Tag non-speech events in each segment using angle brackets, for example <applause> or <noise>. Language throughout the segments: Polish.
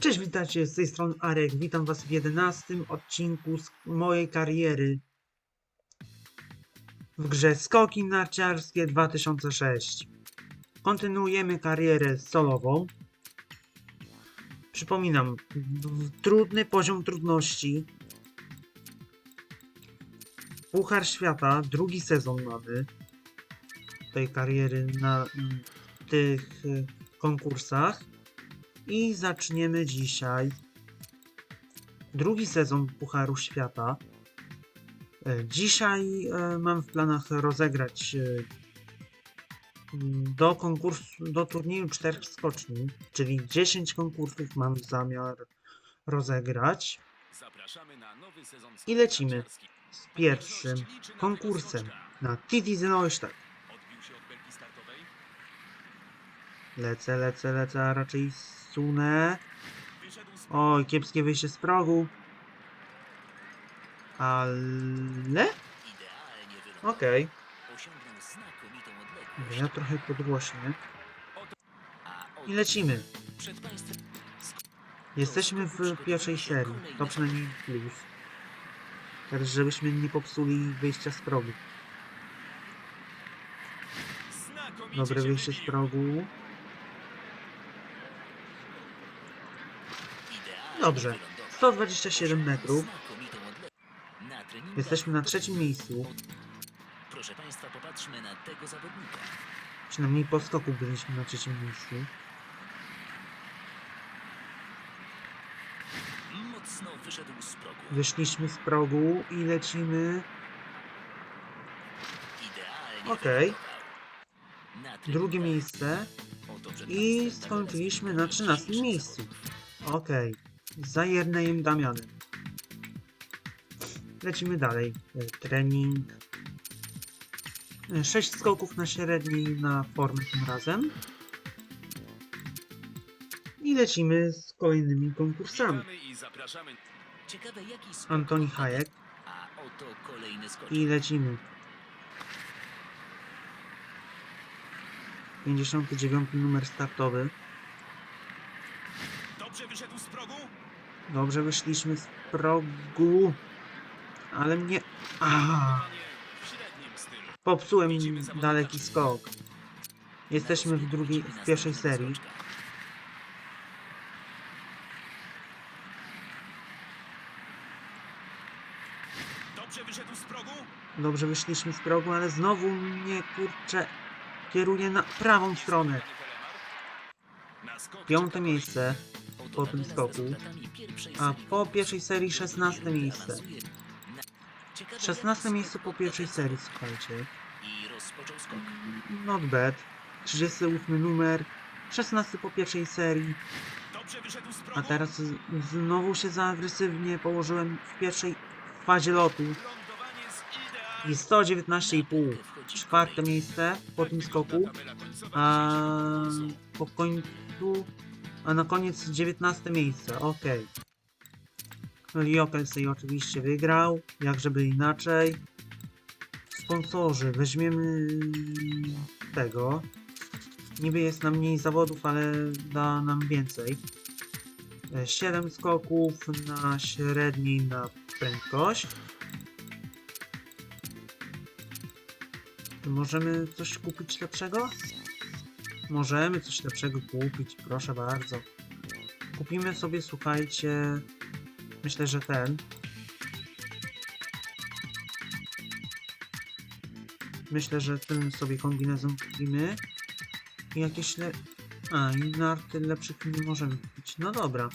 Cześć, witajcie z tej strony Arek. Witam Was w 11 odcinku mojej kariery w grze Skoki Narciarskie 2006. Kontynuujemy karierę solową. Przypominam, trudny poziom trudności. Puchar Świata, drugi sezon mamy tej kariery na tych y, konkursach. I zaczniemy dzisiaj drugi sezon Pucharu Świata. E, Dzisiaj e, mam w planach rozegrać e, do konkursu, do turnieju czterech skoczni, czyli 10 konkursów mam zamiar rozegrać. I lecimy z pierwszym konkursem na Titi Neustadt. Lecę, lecę, lecę, a raczej sunę. Wyszedł z Oj, kiepskie wyjście z progu. Ale... Okej. Odległość. Ja trochę podgłośnię. I lecimy. Jesteśmy w pierwszej serii. To przynajmniej plus. Teraz żebyśmy nie popsuli wyjścia z progu. Dobre wyjście z progu. idealnie Dobrze. wylądował. 127 metrów. Jesteśmy na trzecim miejscu. Proszę państwa, popatrzmy na tego zawodnika. Przynajmniej po skoku byliśmy na trzecim miejscu. Mocno wyszedł z progu. Wyszliśmy z progu i lecimy. Okej. treningach Drugie miejsce. I skończyliśmy na najlepszy 13 dzisiejszy miejscu. Okej. Za Jernejem Damianem. Lecimy dalej. E, Trening. 6 skoków na średniej na formę tym razem. I lecimy z kolejnymi konkursami. Antoni. Hayek. Skok. I lecimy. 59 numer startowy. Dobrze wyszedł z progu. Dobrze wyszliśmy z progu. Ale mnie... Aha. Popsułem daleki skok. Jesteśmy w drugiej, w pierwszej serii. Dobrze wyszedł z progu. Dobrze wyszliśmy z progu, ale znowu mnie kurczę kieruje na prawą stronę. Piąte miejsce po tym skoku. A po pierwszej serii 16 miejsce. Awansuje na- Ciekawe, 16 jaki miejsce po pierwszej serii, słuchajcie. Not bad. 38 numer. 16 po pierwszej serii. A teraz znowu się za agresywnie położyłem w pierwszej fazie lotu. I 119,5. Czwarte miejsce po tym skoku. A po końcu. A na koniec 19 miejsce. Ok. Jokelsey oczywiście wygrał. Jak żeby inaczej. Sponsorzy. Weźmiemy tego. Niby jest nam mniej zawodów, ale da nam więcej. 7 skoków na średniej na prędkość. Możemy coś kupić lepszego? Możemy coś lepszego kupić, proszę bardzo. Kupimy sobie, słuchajcie, myślę, że ten. Myślę, że ten sobie kombinezon kupimy. I jakieś le... A, i narty lepszych nie możemy kupić. No dobra.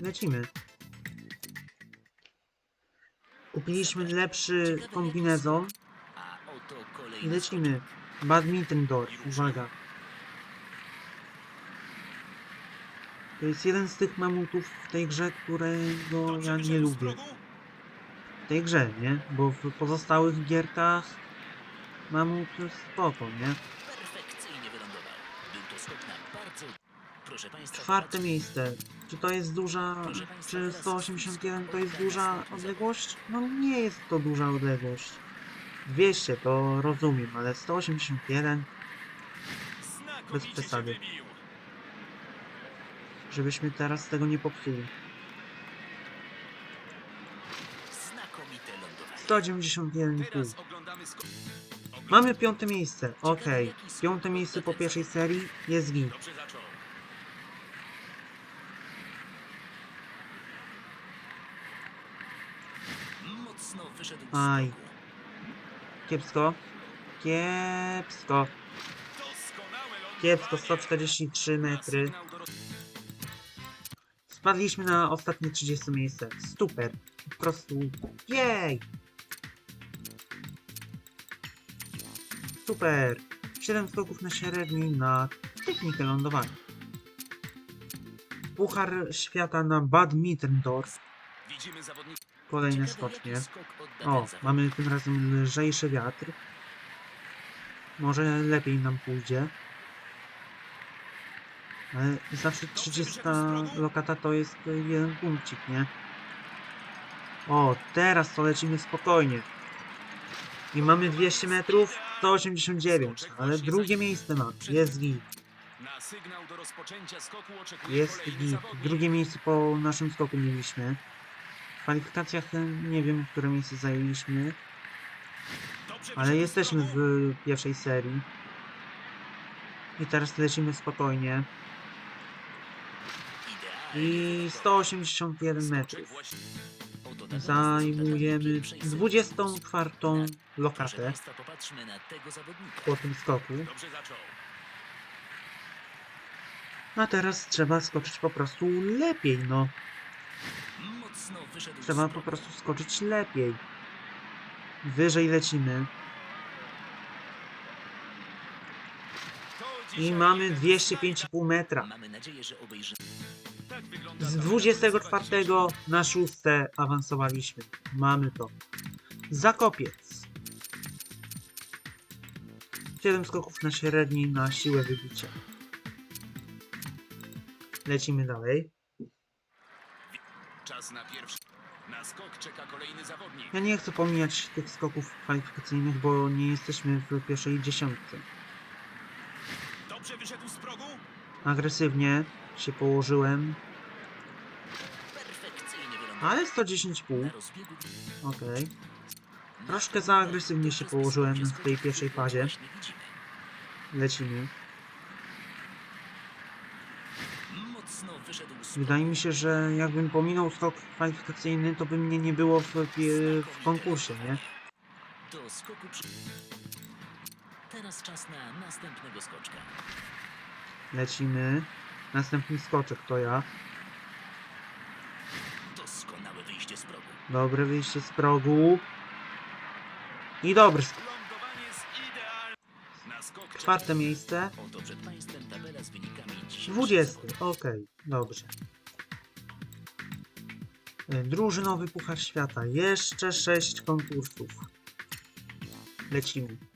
Lecimy. Kupiliśmy lepszy kombinezon. Lecimy. Badminton Dorf, uwaga. To jest jeden z tych mamutów w tej grze, którego ja nie lubię. W tej grze, nie? Bo w pozostałych gierkach mamut jest spoko, nie? Czwarte miejsce. Czy to jest duża... Czy 181 to jest duża odległość? No nie jest to duża odległość. 200 to rozumiem, ale 181 Znakomicie się przesady. Żebyśmy teraz tego nie popsuli. Znakomite lądowanie. 191,5. Teraz oglądamy skok. Mamy piąte miejsce. Okej. Piąte miejsce po pierwszej serii jest git. Aj. Kiepsko. Kiepsko. Kiepsko. 143 Na metry. Spadliśmy na ostatnie 30 miejsce. Super. Po prostu. Jej! Super. 7 skoków na średniej na technikę lądowania. Puchar świata na zawodnika. Kolejne skocznie. O, mamy tym razem lżejszy wiatr. Może lepiej nam pójdzie. Ale zawsze 30 lokata to jest jeden punkcik, nie? O, teraz to lecimy spokojnie. I mamy 200 metrów, 189, ale drugie miejsce ma. Jest git, Na sygnał do rozpoczęcia skoku oczekuje jest git. Drugie miejsce po naszym skoku mieliśmy. W kwalifikacjach e, nie wiem, które miejsce zajęliśmy. Ale jesteśmy w pierwszej serii. I teraz lecimy spokojnie. I wylądował. 181 Skoczek metrów. Zajmujemy rezultatami pierwszej serii. 24 Proszę lokatę po tym skoku. A teraz trzeba skoczyć po prostu lepiej, no. Trzeba po prostu skoczyć lepiej. Wyżej lecimy. To I mamy jeden z 205,5 metra. Mamy nadzieję, że obejrzymy. najta- wygląda Z tabela 24 końcowa na 6 awansowaliśmy. Mamy to. Zakopiec. 7 skoków na średniej na siłę wybicia. Lecimy dalej. Czas na pierwszy. Na skok czeka kolejny zawodnik. Ja nie chcę pomijać tych skoków kwalifikacyjnych, bo nie jesteśmy w pierwszej dziesiątce. Dobrze wyszedł z progu. Agresywnie się położyłem, ale 110,5. Na rozbiegu... Okej. Troszkę za agresywnie się położyłem w tej pierwszej fazie. Lecimy. Wydaje mi się, że jakbym pominął skok kwalifikacyjny, to by mnie nie było w, w konkursie, nie? Teraz czas na następnego skoczka. Lecimy. Następny skoczek to ja. Doskonałe wyjście z progu. Dobre wyjście z progu. I dobry. Lądowanie. Na skok Czwarte miejsce. Oto przed Państwem tabela z wynikami dzisiejszych 20. zawodów. Okej, dobrze. E, Drużynowy Puchar Świata. Jeszcze 6 konkursów. Lecimy.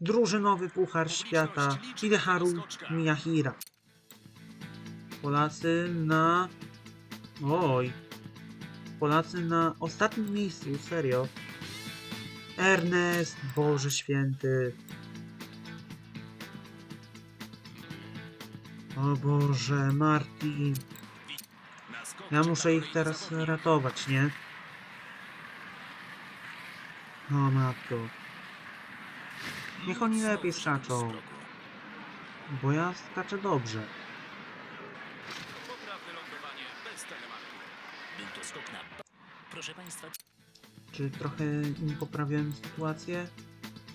Drużynowy Puchar Świata Hideharu Miyahira. Polacy na... Oj. Polacy na ostatnim miejscu, serio. Ernest, Boże Święty. O Boże, Martin. Ja muszę ich teraz ratować, nie? O matko. Niech oni lepiej skaczą. Bo ja skaczę dobrze. Poprawne lądowanie bez telematu. Był to skok na... Proszę Państwa, Czy trochę im poprawiłem sytuację?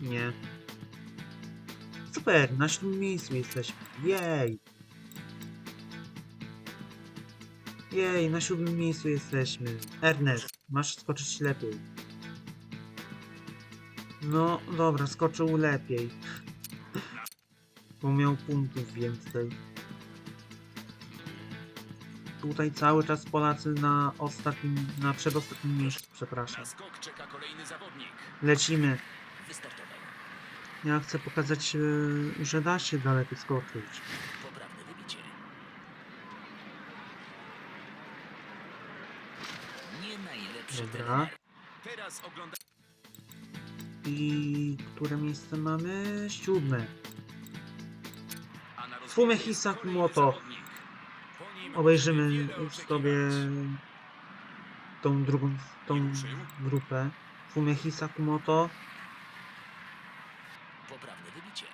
Nie. Super, na siódmym miejscu jesteśmy. Jej! Jej, na siódmym miejscu jesteśmy. Ernest, masz skoczyć lepiej. No, dobra, skoczył lepiej. Bo miał punktów więcej. Tutaj cały czas Polacy na ostatnim, na przedostatnim miejscu, przepraszam. Lecimy. Ja chcę pokazać, e, że da się daleko skoczyć. Dobra. Teraz ogląda... I które miejsce mamy? Siódme. Fume Hisak Moto. Obejrzymy sobie tą drugą, tą grupę. Fume Hisak Moto. Poprawne wybicie.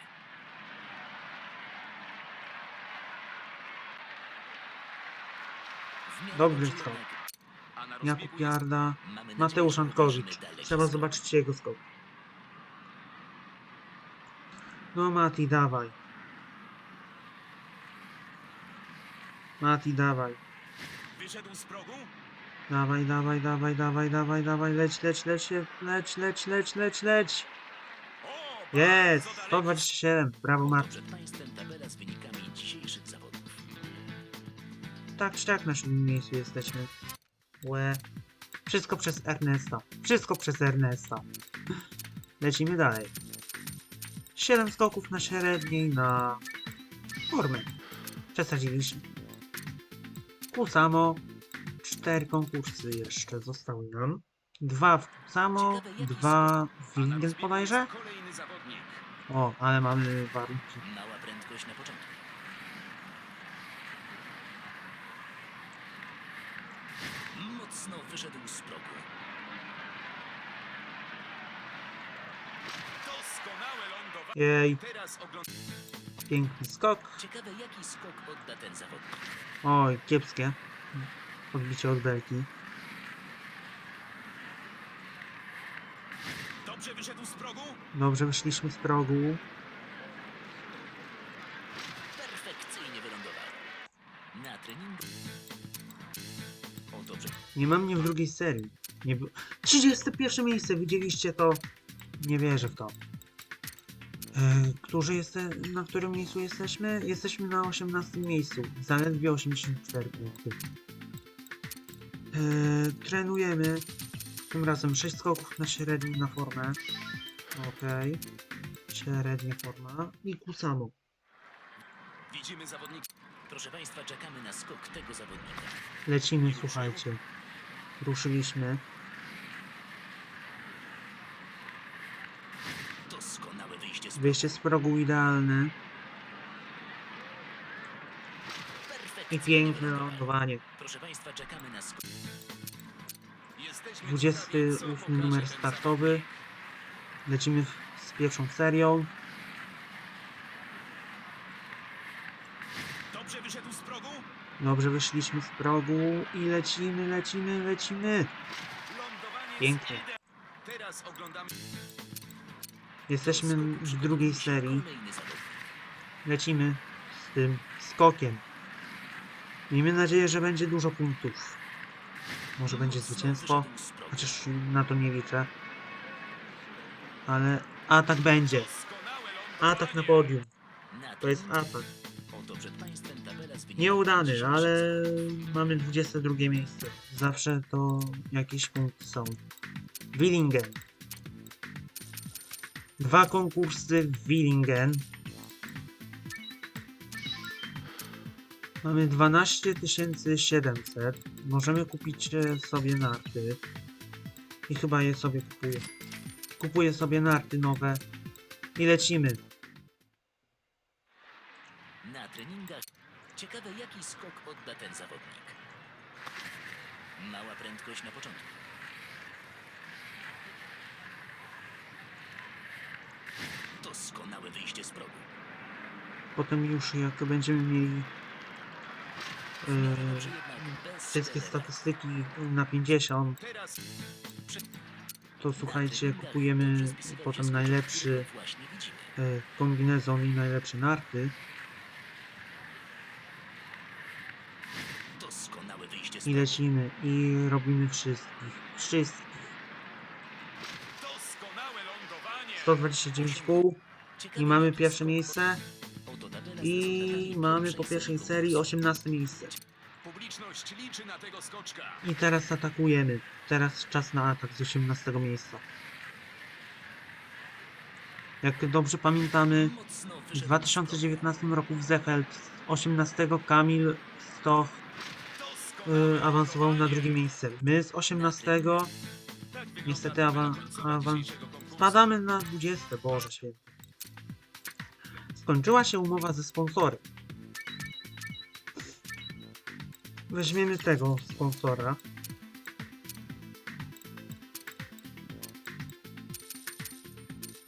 Dobry skok. Jakub Jarda, Mateusz Ankowicz. Trzeba zobaczyć jego skok. No Mati, dawaj. Mati, dawaj. Wyszedł z progu? Dawaj, dawaj, dawaj, dawaj, dawaj, dawaj, leć, leć, leć, leć, leć, leć, leć, leć. Jest! bardzo daleko. 127, brawo Oto Mati. przed Państwem tabela z wynikami dzisiejszych zawodów. Tak czy tak w naszym miejscu jesteśmy. Łe. Wszystko przez Ernesta. Wszystko przez Ernesta. Lecimy dalej. 7 skoków na średniej na formę. Przesadziliśmy. Kusamo. 4 konkursy jeszcze zostały nam. Dwa w Kusamo, dwa w rozbiegu bodajże. O, ale mamy warunki. Mała prędkość na początku. Mocno wyszedł z progu. Doskonałe lądowanie. Jej, Teraz oglądamy. piękny skok. Ciekawe, jaki skok odda ten zawodnik. Oj, kiepskie. Odbicie od belki. Dobrze wyszedł z progu? Dobrze wyszliśmy z progu. Perfekcyjnie wylądował. Na treningu. O dobrze. Nie ma mnie w drugiej serii. Nie by... 31 miejsce, widzieliście to? Nie wierzę w to. E, którzy jeste... Na którym miejscu jesteśmy? Jesteśmy na 18 miejscu. Zaledwie 84 punkty. E, trenujemy. Tym razem 6 skoków na średni na formę. Okej. Średnia forma. I kusamo. Widzimy zawodnika. Proszę Państwa, czekamy na skok tego zawodnika. Lecimy, słuchajcie. Ruszyliśmy. Wyjście z progu idealne. I piękne lądowanie. 28 numer startowy. Lecimy z pierwszą serią. Dobrze wyszedł z progu. Dobrze wyszliśmy z progu i lecimy, lecimy, lecimy. Pięknie. Teraz oglądamy. Jesteśmy w drugiej serii. Lecimy z tym skokiem. Miejmy nadzieję, że będzie dużo punktów. Może będzie Mocno zwycięstwo, chociaż na to nie liczę. Ale atak będzie. Atak na podium. To jest atak. Nieudany, ale mamy 22 miejsce. Zawsze to jakieś punkty są. Willingen. Dwa konkursy w Willingen. Mamy 12 700. Możemy kupić e, sobie narty. I chyba je sobie kupuję. Kupuję sobie narty nowe. I lecimy. Na treningach. Ciekawe, jaki skok odda ten zawodnik. Mała prędkość na początku. Doskonałe wyjście z progu. Potem już jak będziemy mieli e, wszystkie statystyki na 50, Teraz to słuchajcie, kupujemy potem najlepszy e, kombinezon i najlepsze narty. I lecimy i robimy wszystkich, wszystkich. doskonałe lądowanie. 129,5 Ciekawe, i mamy pierwsze miejsce i mamy po pierwszej serii serii konkursu. 18 miejsce. Publiczność liczy na tego skoczka. I teraz atakujemy. Teraz czas na atak z 18 miejsca. Jak dobrze pamiętamy, w wyszedł z 2019 roku w Zefeld z 18 Kamil Stoch y, awansował na drugie miejsce. My z 18 Tak wygląda niestety awan- końcowa awan- dzisiejszego konkursu. Spadamy na 20. Boże święty. Skończyła się umowa ze sponsorem. Weźmiemy tego sponsora.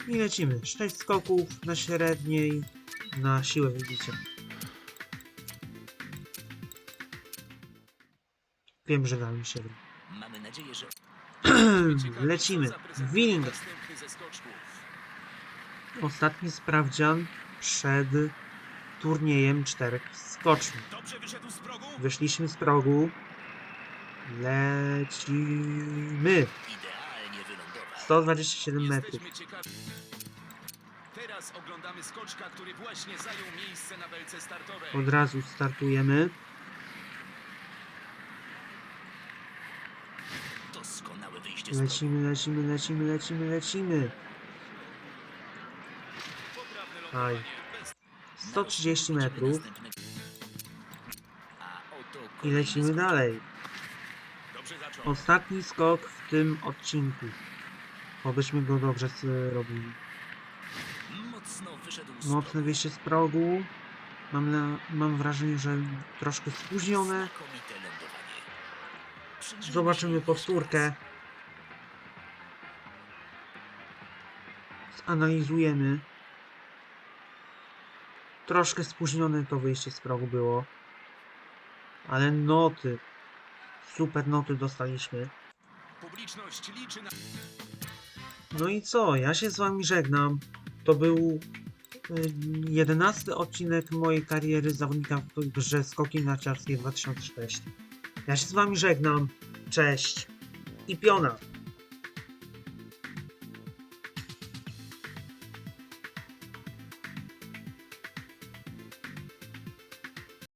I lecimy. 6 skoków na średniej, na siłę wybicia. Wiem, że dałem 7. Mamy nadzieję, że <clears throat> Lecimy. co następny ze skoczków. Ostatni sprawdzian przed turniejem czterech skoczni. Dobrze wyszedł z progu? Wyszliśmy z progu. Lecimy. idealnie wylądował. 127 metrów. Jesteśmy ciekawi. Teraz oglądamy skoczka, który właśnie zajął miejsce na belce startowej. Od razu startujemy. Doskonałe wyjście z progu. Lecimy, lecimy, lecimy, lecimy, lecimy. Aj. lądowanie. Bez... 130 Będziemy metrów i lecimy dalej. Ostatni skok w tym odcinku. Obyśmy go dobrze z Mocne wyjście z progu. Mam, na, mam wrażenie, że troszkę spóźnione. Zobaczymy powtórkę. Raz. Zanalizujemy. Troszkę spóźnione to wyjście z progu było. Ale noty. Super noty dostaliśmy. Publiczność liczy na... No i co? Ja się z wami żegnam. To był jedenasty odcinek mojej kariery zawodnika w grze Skoki Narciarskie 2006. Ja się z wami żegnam. Cześć. I piona.